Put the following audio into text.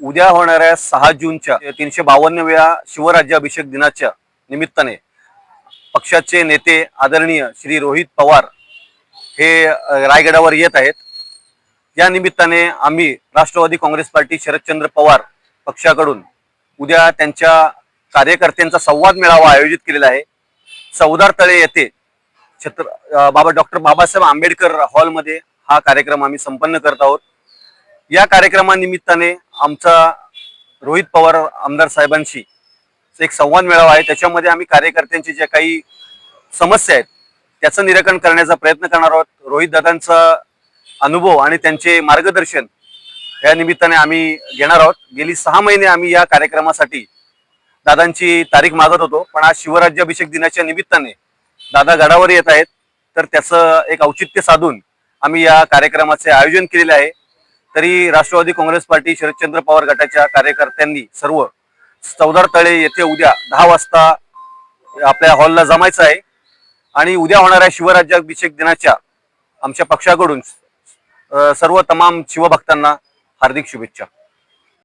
उद्या होणाऱ्या सहा जूनच्या तीनशे बावन्नव्या शिवराज्याभिषेक दिनाच्या निमित्ताने पक्षाचे नेते आदरणीय श्री रोहित पवार हे रायगडावर येत आहेत. या निमित्ताने आम्ही राष्ट्रवादी काँग्रेस पार्टी शरदचंद्र पवार पक्षाकडून उद्या त्यांच्या कार्यकर्त्यांचा संवाद मेळावा आयोजित केलेला आहे. चौदार तळे येथे छत्र बाबा डॉक्टर बाबासाहेब आंबेडकर हॉलमध्ये हा कार्यक्रम आम्ही संपन्न करत आहोत. या कार्यक्रमानिमित्ताने आमचा रोहित पवार आमदार साहेबांशी एक संवाद मेळावा आहे. त्याच्यामध्ये आम्ही कार्यकर्त्यांची ज्या काही समस्या आहेत त्याचं निराकरण करण्याचा प्रयत्न करणार आहोत. रोहित दादांचा अनुभव आणि त्यांचे मार्गदर्शन या निमित्ताने आम्ही घेणार आहोत. गेली सहा महिने आम्ही या कार्यक्रमासाठी दादांची तारीख मागत होतो पण आज शिवराज्याभिषेक दिनाच्या निमित्ताने दादा गडावर येत आहेत. तर त्याचं एक औचित्य साधून आम्ही या कार्यक्रमाचे आयोजन केलेले आहे. तरी राष्ट्रवादी काँग्रेस पार्टी शरदचंद्र पवार गटाच्या कार्यकर्त्यांनी सर्व चौदार तळे येथे उद्या दहा वाजता आपल्या हॉलला जमायचं आहे. आणि उद्या होणाऱ्या शिवराज्याभिषेक दिनाच्या आमच्या पक्षाकडून सर्व तमाम शिवभक्तांना हार्दिक शुभेच्छा.